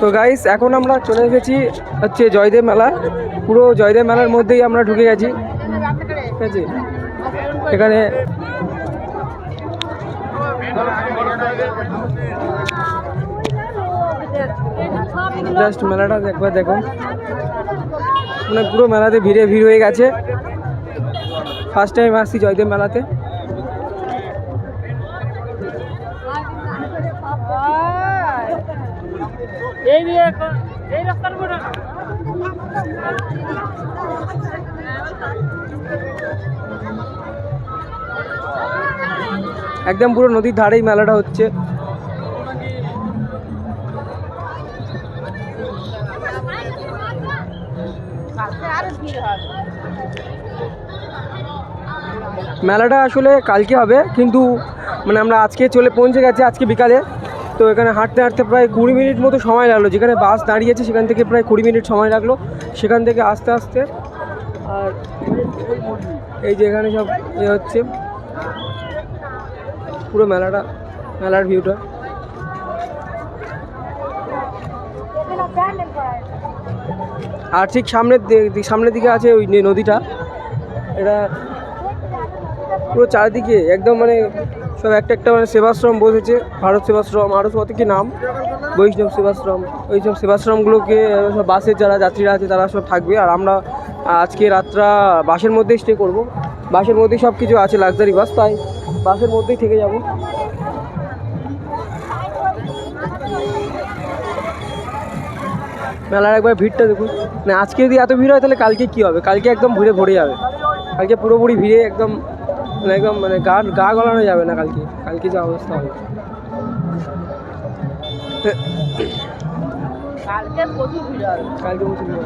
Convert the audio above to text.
তো গাইস এখন আমরা চলে এসেছি হচ্ছে জয়দেব মেলা। পুরো জয়দেব মেলার মধ্যেই আমরা ঢুকে গেছি। ঠিক আছে? এখানে জাস্ট মেলাটা একবার দেখুন। মানে পুরো মেলাতে ভিড়ে ভিড় হয়ে গেছে। ফার্স্ট টাইম আসছি জয়দেব মেলাতে। একদম পুরো নদীর ধারেই মেলাটা হচ্ছে। মেলাটা আসলে কালকে হবে, কিন্তু মানে আমরা আজকে চলে পৌঁছে গেছি আজকে বিকালে। তো এখানে হাঁটতে হাঁটতে প্রায় কুড়ি মিনিট মতো সময় লাগল। যেখানে বাস দাঁড়িয়েছে সেখান থেকে প্রায় কুড়ি মিনিট সময় লাগল। সেখান থেকে আস্তে আস্তে আর এই যে এখানে সব এ হচ্ছে। পুরো মেলাটা, মেলার ভিউটা। আর ঠিক সামনের সামনের দিকে আছে ওই নদীটা। এটা পুরো চারিদিকে একদম মানে সব একটা একটা মানে সেবাশ্রম বসেছে, ভারত সেবাশ্রম আরও কত কি নাম? বৈষ্ণব সেবাশ্রম। ওই সব সেবাশ্রমগুলোকে সব বাসের যারা যাত্রীরা আছে তারা সব থাকবে। আর আমরা আজকে রাতটা বাসের মধ্যেই স্টে করব। বাসের মধ্যেই সব কিছু আছে লাক্সারি বাস তাই বাসের মধ্যেই থেকে যাব। মেলার একবার ভিড়টা দেখুন। না আজকে যদি এত ভিড় হয় তাহলে কালকে কী হবে? কালকে একদম ভিড়ে ভরে যাবে। কালকে পুরোপুরি ভিড়ে একদম মানে একদম মানে গা গা গলানো যাবে না কালকে। কালকে যা অবস্থা হবে। কালকে প্রচুর ভিড় হবে। কালকে প্রচুর ভিড়।